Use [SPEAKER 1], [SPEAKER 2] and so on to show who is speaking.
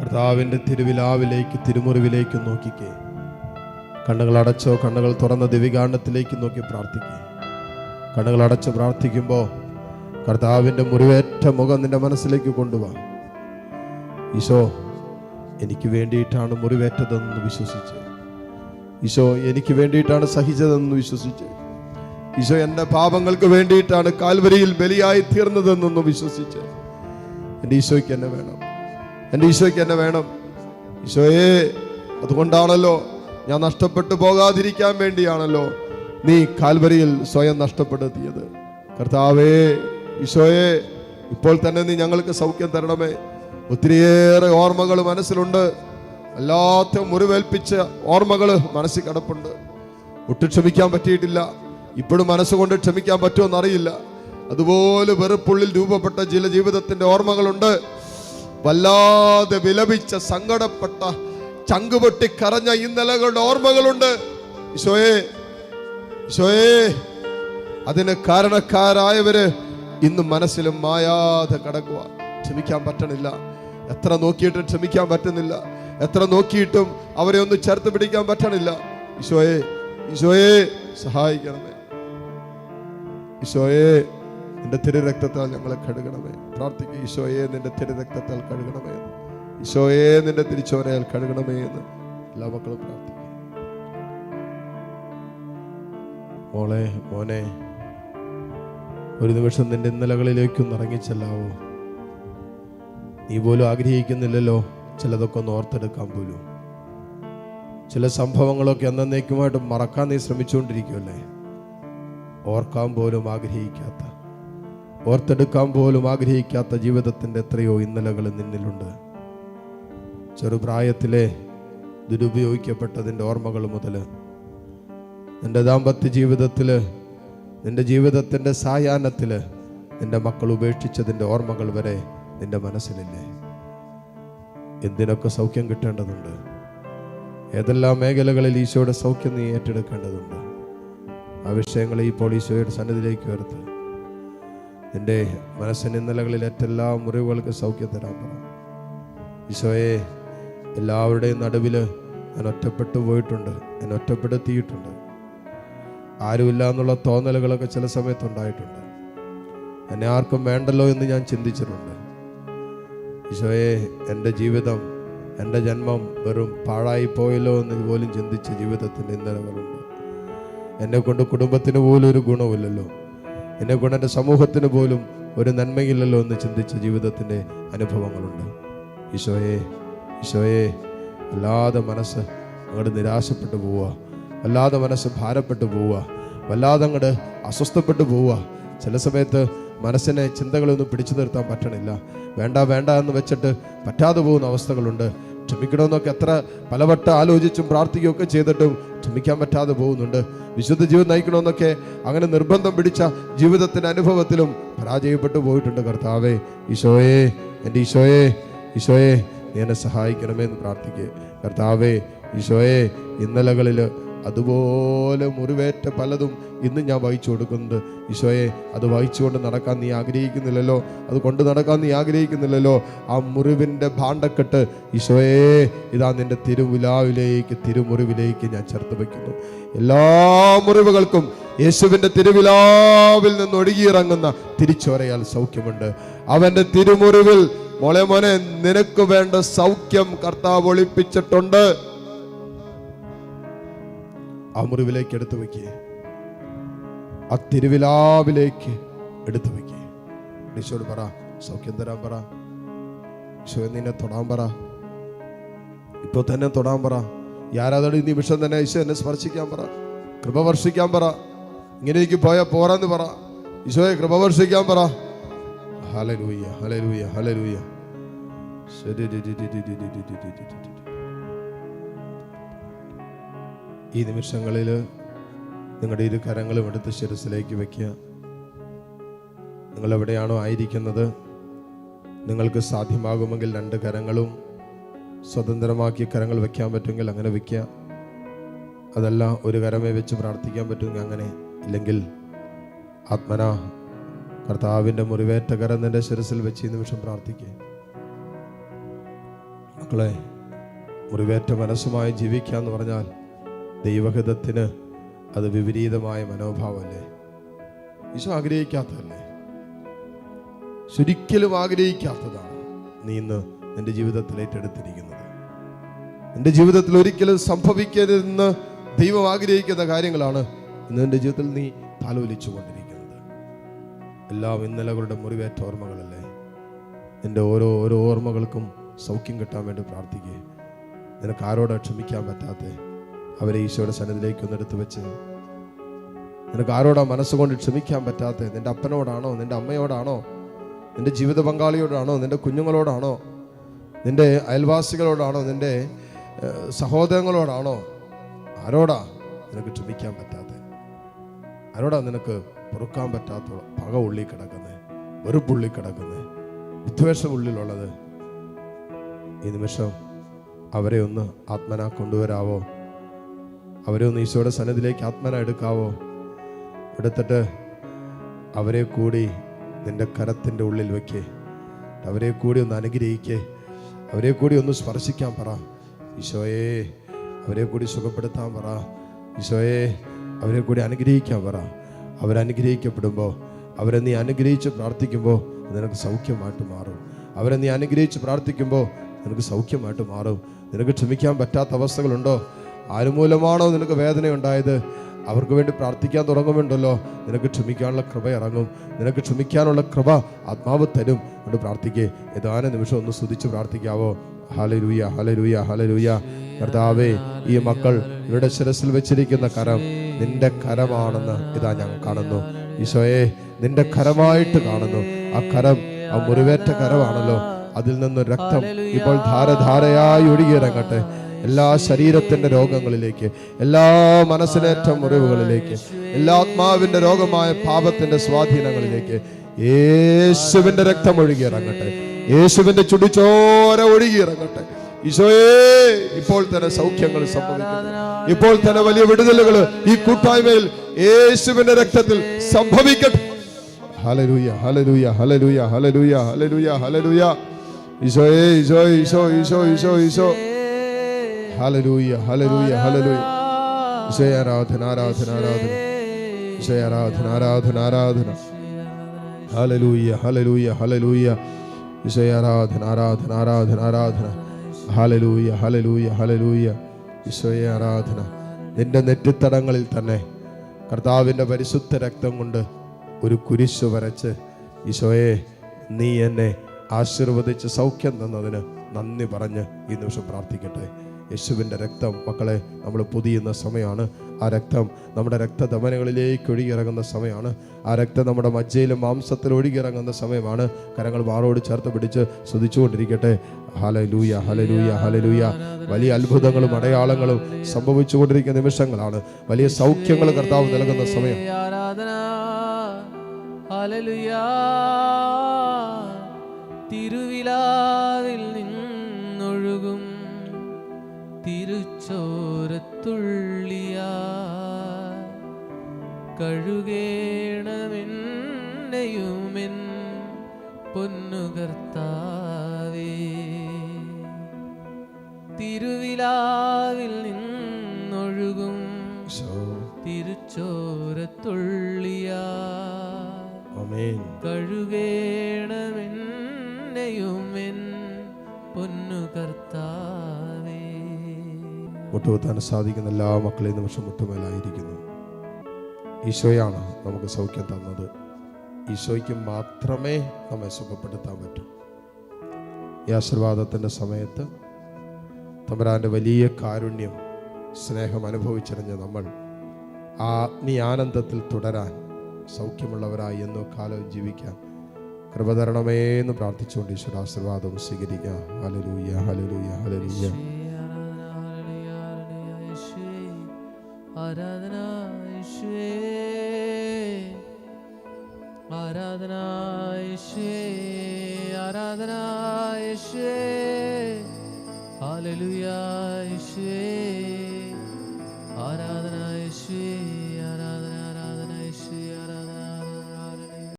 [SPEAKER 1] കർത്താവിന്റെ തിരുവിലാവിലേക്ക് തിരുമുറിവിലേക്ക് നോക്കിക്കേ. കണ്ണുകൾ അടച്ചോ കണ്ണുകൾ തുറന്ന ദിവികാണ്ഡത്തിലേക്ക് നോക്കി പ്രാർത്ഥിക്കേ. കണ്ണുകൾ അടച്ച് പ്രാർത്ഥിക്കുമ്പോൾ കർത്താവിന്റെ മുറിവേറ്റ മുഖം നിന്റെ മനസ്സിലേക്ക് കൊണ്ടുവാ. ഈശോ എനിക്ക് വേണ്ടിയിട്ടാണ് മുറിവേറ്റതെന്ന് വിശ്വസിച്ച്. ഈശോ എനിക്ക് വേണ്ടിയിട്ടാണ് സഹിച്ചതെന്ന് വിശ്വസിച്ച്. ഈശോ എന്റെ പാപങ്ങൾക്ക് വേണ്ടിയിട്ടാണ് കാൽവരിയിൽ ബലിയായി തീർന്നതെന്നൊന്ന് വിശ്വസിച്ച്. എന്റെ ഈശോയ്ക്ക് എന്നെ വേണം. എന്റെ ഈശോയ്ക്ക് എന്നെ വേണം. ഈശോയെ അതുകൊണ്ടാണല്ലോ ഞാൻ നഷ്ടപ്പെട്ടു പോകാതിരിക്കാൻ വേണ്ടിയാണല്ലോ നീ കാൽവരിയിൽ സ്വയം നഷ്ടപ്പെടുത്തിയത്. കർത്താവേ ഈശോയെ ഇപ്പോൾ തന്നെ നീ ഞങ്ങൾക്ക് സൗഖ്യം തരണമേ. ഒത്തിരിയേറെ ഓർമ്മകൾ മനസ്സിലുണ്ട്. അല്ലാത്ത മുറിവേൽപ്പിച്ച ഓർമ്മകൾ മനസ്സിൽ കിടപ്പുണ്ട്. ഒട്ടും ക്ഷമിക്കാൻ പറ്റിയിട്ടില്ല. ഇപ്പോഴും മനസ്സുകൊണ്ട് ക്ഷമിക്കാൻ പറ്റുമെന്നറിയില്ല അതുപോലെ വെറുപ്പുള്ളിൽ രൂപപ്പെട്ട ചില ജീവിതത്തിന്റെ ഓർമ്മകളുണ്ട്. വല്ലാതെ വിലപിച്ച സങ്കടപ്പെട്ട ചങ്കുപൊട്ടി കരഞ്ഞ ഇന്നലകളുടെ ഓർമ്മകളുണ്ട്. ഈശോയെ ഈശോയെ അതിന് കാരണക്കാരായവര് ഇന്ന് മനസ്സിലും മായാതെ കിടക്കുക ക്ഷമിക്കാൻ പറ്റണില്ല. എത്ര നോക്കിയിട്ടും ക്ഷമിക്കാൻ പറ്റുന്നില്ല. എത്ര നോക്കിയിട്ടും അവരെ ഒന്ന് ചേർത്ത് പിടിക്കാൻ പറ്റണില്ല. ഈശോയെ ഈശോയെ സഹായിക്കണമേ. ഈശോയെ നിന്റെ തിരുരക്തത്താൽ ഞങ്ങളെ കഴുകണമേ. പ്രാർത്ഥിക്കുക ഈശോയെ നിന്റെ തിരുരക്തത്താൽ കഴുകണമേ എന്ന്. ഈശോയെ നിന്റെ തിരിച്ചോരയാൽ കഴുകണമേ എന്ന് എല്ലാ മക്കളും പ്രാർത്ഥിക്കും. മോളെ മോനെ ഒരു നിമിഷം നിന്റെ ഇന്നലകളിലേക്കും ഇറങ്ങിച്ചെല്ലാവോ? നീ പോലും ആഗ്രഹിക്കുന്നില്ലല്ലോ ചിലതൊക്കെ ഒന്ന് ഓർത്തെടുക്കാൻ പോലും. ചില സംഭവങ്ങളൊക്കെ എന്നേക്കുമായിട്ട് മറക്കാൻ നീ ശ്രമിച്ചുകൊണ്ടിരിക്കുമല്ലേ ഓർക്കാൻ പോലും ആഗ്രഹിക്കാത്ത ഓർത്തെടുക്കാൻ പോലും ആഗ്രഹിക്കാത്ത ജീവിതത്തിന്റെ എത്രയോ ഇന്നലകൾ നിന്നിലുണ്ട്. ചെറുപ്രായത്തിലെ ദുരുപയോഗിക്കപ്പെട്ടതിന്റെ ഓർമ്മകൾ മുതൽ നിന്റെ ദാമ്പത്യ ജീവിതത്തിൽ നിന്റെ ജീവിതത്തിന്റെ സായാഹ്നത്തിൽ നിന്റെ മക്കൾ ഉപേക്ഷിച്ചതിന്റെ ഓർമ്മകൾ വരെ നിന്റെ മനസ്സിലില്ലേ? എന്തിനൊക്കെ സൗഖ്യം കിട്ടേണ്ടതുണ്ട്? ഏതെല്ലാം മേഖലകളിൽ ഈശോയുടെ സൗഖ്യം നീ ഏറ്റെടുക്കേണ്ടതുണ്ട്? ആ വിഷയങ്ങളെ ഇപ്പോൾ ഈശോയുടെ സന്നിധിയിലേക്ക് ഉയർത്ത്. നിന്റെ മനസ്സിന്റെ ഇന്നലകളിൽ ഏറ്റെല്ലാ മുറിവുകൾക്ക് സൗഖ്യം തരാൻ ഈശോയെ എല്ലാവരുടെയും നടുവിൽ ഞാൻ ഒറ്റപ്പെട്ടു പോയിട്ടുണ്ട് ഞാൻ ഒറ്റപ്പെടുത്തിയിട്ടുണ്ട്. ആരുമില്ല എന്നുള്ള തോന്നലുകളൊക്കെ ചില സമയത്തുണ്ടായിട്ടുണ്ട് എന്നെ ആർക്കും വേണ്ടല്ലോ എന്ന് ഞാൻ ചിന്തിച്ചിട്ടുണ്ട്. ഈശോയെ എന്റെ ജീവിതം എന്റെ ജന്മം വെറും പാഴായി പോയല്ലോ എന്ന് പോലും ചിന്തിച്ച ജീവിതത്തിന്റെ ഇന്നലകളുണ്ട് എന്നെ കൊണ്ട് കുടുംബത്തിന് പോലും ഒരു ഗുണമില്ലല്ലോ എന്റെ സമൂഹത്തിന് പോലും ഒരു നന്മയില്ലല്ലോ എന്ന് ചിന്തിച്ച ജീവിതത്തിന്റെ അനുഭവങ്ങളുണ്ട്. ഈശോയെ ഈശോയെ വല്ലാതെ മനസ്സ് അങ്ങോട്ട് നിരാശപ്പെട്ടു പോവുക. വല്ലാതെ മനസ്സ് ഭാരപ്പെട്ടു പോവുക. വല്ലാതെ അങ്ങോട്ട് അസ്വസ്ഥപ്പെട്ടു പോവുക. ചില സമയത്ത് മനസ്സിനെ ചിന്തകളൊന്നും പിടിച്ചു നിർത്താൻ പറ്റണില്ല. വേണ്ട വേണ്ട എന്ന് വെച്ചിട്ട് പറ്റാതെ പോകുന്ന അവസ്ഥകളുണ്ട്. ക്ഷമിക്കണമെന്നൊക്കെ എത്ര പലവട്ടം ആലോചിച്ചും പ്രാർത്ഥിക്കുകയൊക്കെ ചെയ്തിട്ടും ക്ഷമിക്കാൻ പറ്റാതെ പോകുന്നുണ്ട്. വിശുദ്ധ ജീവിതം നയിക്കണമെന്നൊക്കെ അങ്ങനെ നിർബന്ധം പിടിച്ച ജീവിതത്തിന്റെ അനുഭവത്തിലും പരാജയപ്പെട്ടു പോയിട്ടുണ്ട് കർത്താവേ. ഈശോയെ എന്റെ ഈശോയെ ഈശോയെ നീ എന്നെ സഹായിക്കണമേ എന്ന് പ്രാർത്ഥിക്കുക. കർത്താവേ ഈശോയെ ഇന്നലകളിൽ അതുപോലെ മുറിവേറ്റ പലതും ഇന്ന് ഞാൻ വായിച്ചു കൊടുക്കുന്നുണ്ട്. ഈശോയെ അത് വായിച്ചുകൊണ്ട് നടക്കാൻ നീ ആഗ്രഹിക്കുന്നില്ലല്ലോ. അത് കൊണ്ട് നടക്കാൻ നീ ആഗ്രഹിക്കുന്നില്ലല്ലോ. ആ മുറിവിന്റെ ഭാണ്ഡക്കെട്ട് ഈശോയെ ഇതാ നിന്റെ തിരുവിലാവിലേക്ക് തിരുമുറിവിലേക്ക് ഞാൻ ചേർത്ത് വയ്ക്കുന്നു. എല്ലാ മുറിവുകൾക്കും യേശുവിന്റെ തിരുവിലാവിൽ നിന്ന് ഒഴുകിയിറങ്ങുന്ന തിരിച്ചോരയാൽ സൗഖ്യമുണ്ട്. അവന്റെ തിരുമുറിവിൽ മോളെ മോനെ നിനക്ക് വേണ്ട സൗഖ്യം കർത്താവ് ഒളിപ്പിച്ചിട്ടുണ്ട്. ആ മുറിവിലേക്ക് എടുത്തു വയ്ക്കേ. ആ തിരുവിലാവിലേക്ക് എടുത്തു വയ്ക്കേ. ഈശോട് പറ സൗഖ്യം തരാൻ പറ. ഈശോ നിന്നെ തൊടാൻ പറ. ഇപ്പൊ തന്നെ തൊടാൻ പറ. ആരാധന നിമിഷം തന്നെ ഈശോ എന്നെ സ്പർശിക്കാൻ പറ. കൃപ വർഷിക്കാൻ പറ. ഇങ്ങനെ എനിക്ക് പോയാൽ പോരാന്ന് പറ. ഈശോയെ കൃപ വർഷിക്കാൻ പറ. ഹലലൂയ ഹലലൂയ ഹലലൂയ ഈ നിമിഷങ്ങളിൽ നിങ്ങളുടെ ഇരു കരങ്ങളും എടുത്ത് ശിരസിലേക്ക് വയ്ക്കുക. നിങ്ങൾ എവിടെയാണോ ആയിരിക്കുന്നത് നിങ്ങൾക്ക് സാധ്യമാകുമെങ്കിൽ രണ്ട് കരങ്ങളും സ്വതന്ത്രമാക്കി കരങ്ങൾ വയ്ക്കാൻ പറ്റുമെങ്കിൽ അങ്ങനെ വയ്ക്കുക. അതല്ല ഒരു കരമേ വെച്ച് പ്രാർത്ഥിക്കാൻ പറ്റുമെങ്കിൽ അങ്ങനെ. ഇല്ലെങ്കിൽ ആത്മന കർത്താവിന്റെ മുറിവേറ്റ കരം നിന്റെ ശിരസിൽ വെച്ച് ഈ നിമിഷം പ്രാർത്ഥിക്കുക. മക്കളെ മുറിവേറ്റ മനസ്സുമായി ജീവിക്കുക എന്ന് പറഞ്ഞാൽ ദൈവഹിതത്തിന് അത് വിപരീതമായ മനോഭാവമല്ലേ? ഈശോ ആഗ്രഹിക്കാത്തതല്ലേ? ശരിക്കലും ആഗ്രഹിക്കാത്തതാണ് നീ ഇന്ന് നിന്റെ ജീവിതത്തിൽ ഏറ്റെടുത്തിരിക്കുന്നത്. എന്റെ ജീവിതത്തിൽ ഒരിക്കലും സംഭവിക്കരുതെന്ന് ദൈവം ആഗ്രഹിക്കുന്ന കാര്യങ്ങളാണ് ഇന്ന് എന്റെ ജീവിതത്തിൽ നീ താലോലിച്ചു കൊണ്ടിരിക്കുന്നത് എല്ലാം ഇന്നലകളുടെ മുറിവേറ്റ ഓർമ്മകളല്ലേ? എന്റെ ഓരോ ഓരോ ഓർമ്മകൾക്കും സൗഖ്യം കിട്ടാൻ വേണ്ടി പ്രാർത്ഥിക്കുക നിനക്ക് ആരോടാ ക്ഷമിക്കാൻ പറ്റാത്ത അവരെ ഈശോയുടെ സന്നിധിയിലേക്ക് ഒന്നെടുത്ത് വെച്ച്. നിനക്ക് ആരോടാ മനസ്സുകൊണ്ട് ക്ഷമിക്കാൻ പറ്റാത്ത നിന്റെ അപ്പനോടാണോ? നിന്റെ അമ്മയോടാണോ? നിന്റെ ജീവിത പങ്കാളിയോടാണോ? നിന്റെ കുഞ്ഞുങ്ങളോടാണോ? നിന്റെ അയൽവാസികളോടാണോ? നിന്റെ സഹോദരങ്ങളോടാണോ? ആരോടാ നിനക്ക് ക്ഷമിക്കാൻ പറ്റാത്ത ആരോടാ നിനക്ക് പൊറുക്കാൻ പറ്റാത്ത പക ഉള്ളി കിടക്കുന്നത്? വെറുപ്പുള്ളി കിടക്കുന്നത്? വിദ്വേഷം ഉള്ളിലുള്ളത്? ഈ നിമിഷം അവരെ ഒന്ന് ആത്മനാ കൊണ്ടുവരാവോ? അവരെ ഈശോയുടെ സന്നിധിയിലേക്ക് ആത്മന എടുക്കാവോ? എടുത്തിട്ട് അവരെ കൂടി നിന്റെ കരത്തിന്റെ ഉള്ളിൽ വയ്ക്കേ അവരെ കൂടി ഒന്ന് അനുഗ്രഹിക്കേ. അവരെ കൂടി ഒന്ന് സ്പർശിക്കാൻ പറ. ഈശോയെ അവരെ കൂടി സുഖപ്പെടുത്താൻ പറ. ഈശോയെ അവരെ കൂടി അനുഗ്രഹിക്കാൻ പറ. അവരനുഗ്രഹിക്കപ്പെടുമ്പോൾ അവരെ നീ അനുഗ്രഹിച്ച് പ്രാർത്ഥിക്കുമ്പോൾ നിനക്ക് സൗഖ്യമായിട്ട് മാറും. അവരെ നീ അനുഗ്രഹിച്ച് പ്രാർത്ഥിക്കുമ്പോൾ നിനക്ക് സൗഖ്യമായിട്ട് മാറും. നിനക്ക് ക്ഷമിക്കാൻ പറ്റാത്ത അവസ്ഥകളുണ്ടോ? ആരുമൂലമാണോ നിനക്ക് വേദന ഉണ്ടായത് അവർക്ക് വേണ്ടി പ്രാർത്ഥിക്കാൻ തുടങ്ങുമുണ്ടല്ലോ നിനക്ക് ക്ഷമിക്കാനുള്ള കൃപ ഇറങ്ങും. നിനക്ക് ക്ഷമിക്കാനുള്ള കൃപ ആത്മാവ് തരും കൊണ്ട് പ്രാർത്ഥിക്കേ. ഏതാനും നിമിഷം ഒന്ന് സ്തുതിച്ച് പ്രാർത്ഥിക്കാവോ? ഹലരൂയ ഹലരൂയ ഹലരൂയ കർത്താവേ ഈ മക്കൾ ഇവരുടെ ശിരസിൽ വെച്ചിരിക്കുന്ന കരം നിന്റെ കരമാണെന്ന് ഇതാ ഞാൻ കാണുന്നു. ഈശോയെ നിന്റെ കരമായിട്ട് കാണുന്നു. ആ കരം ആ മുറിവേറ്റ കരമാണല്ലോ. അതിൽ നിന്ന് രക്തം ഇപ്പോൾ ധാരധാരയായി ഒഴുകിയിറങ്ങട്ടെ. എല്ലാ ശരീരത്തിന്റെ രോഗങ്ങളിലേക്ക് എല്ലാ മനസ്സിനേറ്റ മുറിവുകളിലേക്ക് എല്ലാ ആത്മാവിന്റെ രോഗമായ പാപത്തിന്റെ സ്വാധീനങ്ങളിലേക്ക് യേശുവിന്റെ രക്തം ഒഴുകിയിറങ്ങട്ടെ. യേശുവിന്റെ ചുടിച്ചോര ഒഴുകിയിറങ്ങട്ടെ. ഈശോയേ ഇപ്പോൾ തന്നെ സൗഖ്യങ്ങൾ സംഭവിക്കുന്നു. ഇപ്പോൾ തന്നെ വലിയ വിടുതലുകൾ ഈ കൂട്ടായ്മയിൽ യേശുവിന്റെ രക്തത്തിൽ സംഭവിക്കട്ടെ. Hallelujah hallelujah hallelujah hallelujah hallelujah hallelujah ഈശോയേ Isho Isho Isho Isho Isho. Hallelujah hallelujah hallelujah വിഷയ ആരാധന ആരാധന ആരാധന വിഷയ ആരാധന ആരാധന ആരാധന ഹലലൂയ ഹലലൂയ ഹലലൂയ വിഷയ ആരാധന ആരാധന ആരാധന ആരാധന ഹലലൂയ ഹലലൂയ ഹലലൂയ വിഷയ ആരാധന നിന്റെ നെറ്റിത്തടങ്ങളിൽ തന്നെ കർത്താവിന്റെ പരിശുദ്ധ രക്തം കൊണ്ട് ഒരു കുരിശ് വരച്ച് ഈശോയെ നീ എന്നെ ആശീർവദിച്ച് സൗഖ്യം തന്നതിന് നന്ദി പറഞ്ഞ് ഈ നിമിഷം പ്രാർത്ഥിക്കട്ടെ. യേശുവിന്റെ രക്തം. മക്കളെ നമ്മൾ പൊതിയുന്ന സമയമാണ്. ആ രക്തം നമ്മുടെ രക്തധമനങ്ങളിലേക്ക് ഒഴുകിയിറങ്ങുന്ന സമയമാണ്. ആ രക്തം നമ്മുടെ മജ്ജയിലും മാംസത്തിൽ ഒഴുകിയിറങ്ങുന്ന സമയമാണ്. കരങ്ങൾ വാറോട് ചേർത്ത് പിടിച്ച് സ്തുതിച്ചുകൊണ്ടിരിക്കട്ടെ ഹലലൂയ ഹലലൂയ ഹലലൂയ വലിയ അത്ഭുതങ്ങളും അടയാളങ്ങളും സംഭവിച്ചുകൊണ്ടിരിക്കുന്ന നിമിഷങ്ങളാണ്. വലിയ സൗഖ്യങ്ങൾ കർത്താവ് നൽകുന്ന സമയം.
[SPEAKER 2] ആരാധന നിന്ന് തിരുച്ചോരത്തുള്ളിയ കഴുകേണമെന്നെയുമെൻ പൊന്നുകർത്താവേ. തിരുവിലാവിൽ നിന്നൊഴുകും തിരുച്ചോരത്തുള്ളിയാ കഴുകേണമെന്നെയുമെൻ പൊന്നു കർത്താവേ
[SPEAKER 1] മുട്ടുകുത്താൻ സാധിക്കുന്ന എല്ലാ മക്കളെയും നിമിഷം മുട്ടുമേലായിരിക്കുന്നു. ഈശോയാണ് നമുക്ക് സൗഖ്യം തന്നത്. ഈശോയ്ക്ക് മാത്രമേ നമ്മെ സുഖപ്പെടുത്താൻ പറ്റൂ. ഈ ആശീർവാദത്തിന്റെ സമയത്ത് തമ്പരാന്റെ വലിയ കാരുണ്യം സ്നേഹം അനുഭവിച്ചറിഞ്ഞ നമ്മൾ ആത്മീയാനന്ദത്തിൽ തുടരാൻ സൗഖ്യമുള്ളവരായി എന്നോ കാലം ജീവിക്കാൻ കൃപ എന്ന് പ്രാർത്ഥിച്ചുകൊണ്ട് ഈശ്വര ആശീർവാദം സ്വീകരിക്കാം ഹലലൂയ ഹലലൂയ ഹലലൂയ
[SPEAKER 2] ആരാധന യേശുവേ ആരാധന യേശുവേ ആരാധന